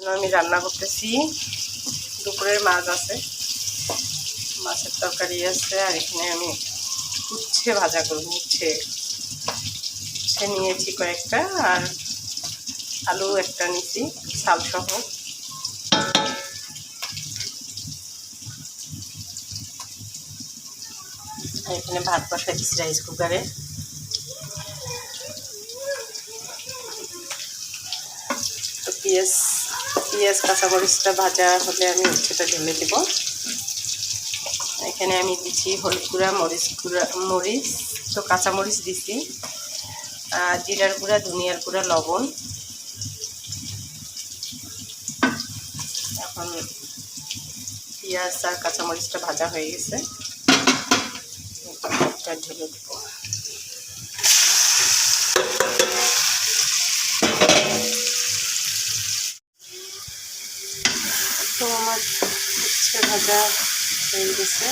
আমি রান্না করতেছি। দুপুরের মাছ আছে। মাছের তরকারি আছে আর এখানে আমি উচ্ছে ভাজা করব, উচ্ছে। উচ্ছে নিয়েছি কয়েকটা আর আলু একটা নিছি সহ এখানে ভাত বসাই দিচ্ছি রাইস কুকারে তো পেঁয়াজ পেঁয়াজ, কাঁচামরিচটা ভাজা হলে আমি উচ্ছেটা ঢেলে দেব। এখানে আমি দিচ্ছি হলুদ গুঁড়া, মরিচ গুঁড়া, মরিচ, তো কাঁচামরিচ দিচ্ছি আর জিরার গুঁড়া, ধনিয়ার গুঁড়া, লবণ। এখন পেঁয়াজ আর কাঁচামরিচটা ভাজা হয়ে গেছে। ঢেলে দেবো। তো আমার উচ্ছে ভাজা হয়ে গেছে।